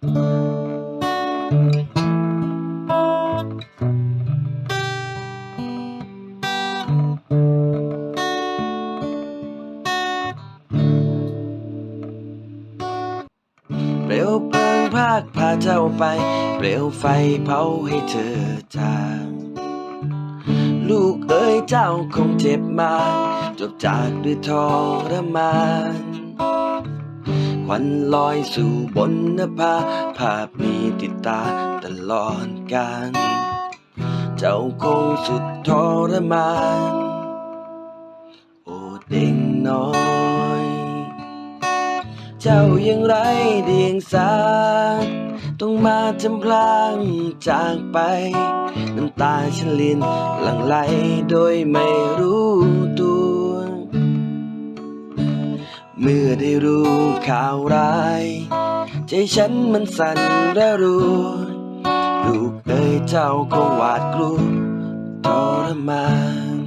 เปลวเพลิงพากพาเจ้าไป เปลวไฟเผาให้เธอจางลูกเอ๋ยเจ้าคงเจ็บมากจบจากด้วยทรมาน วันลอยสู่บนนภาภาพนี้ติดตาตลอดกาลเจ้าคงสุดทรมาน โอเด็กน้อย เจ้ายังไรเดียงสา ต้องมาจำพลางจากไป น้ำตาฉันลินหลั่งไหลโดยไม่รู้ตัว เมื่อได้รู้ข่าวร้าย ใจฉันมันสั่นระรัวลูกเอ๋ยเจ้าคงหวาดกลัวทรมาน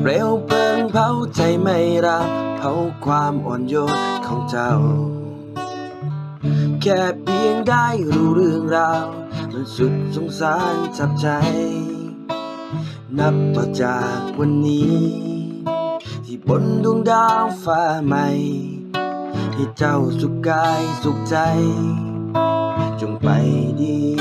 เปลวเพลิงเผาใจไม่รักเผาความอ่อนโยนของเจ้า แค่เพียงได้รู้เรื่องราวมันสุดสงสารจับใจ นับต่อจากวันนี้ ที่บนดวงดาวฟ้าใหม่ ให้เจ้าสุขกายสุขใจ จงไปดี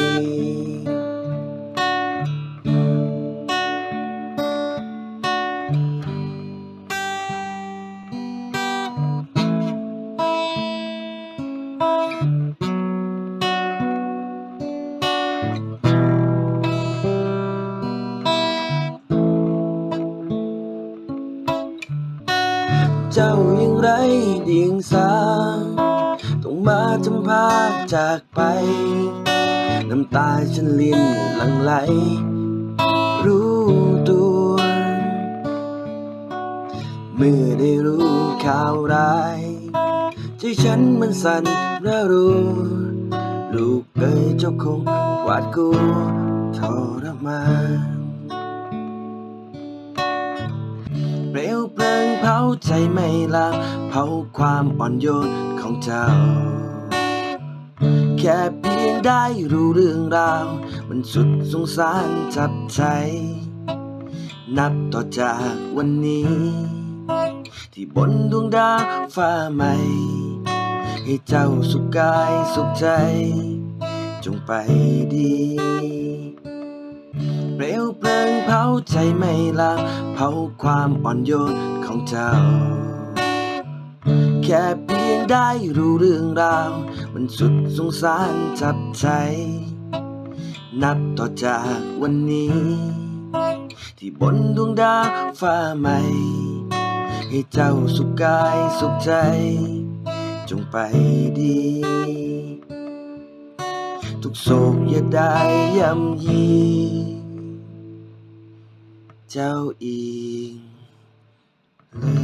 เจ้ายังไรเดียงสา ต้องมาจำพากจากไป น้ำตาฉันลินหลังไหล รู้ตัว เมื่อได้รู้ข่าวร้ายใจฉันมันสั่นระรัวลูกเอ๋ยเจ้าคงหวาดกลัวทรมาน เผาใจไม่ลางเผาความอ่อนโยนของเจ้า แค่เพียงได้รู้เรื่องราว มันสุดสงสารจับใจ นับต่อจากวันนี้ ที่บนดวงดาวฟ้าใหม่ ให้เจ้าสุขกายสุขใจ จงไปดี เปลวเพลิงเผาใจไม่ลาเผาความอ่อนโยนของเจ้า แค่เพียงได้รู้เรื่องราว มันสุดสงสารจับใจ นับต่อจากวันนี้ ที่บนดวงดาวฟ้าใหม่ ให้เจ้าสุขกายสุขใจ จงไปดีทุกโศกอย่าได้ย่ำยี เจ้าอิงเลย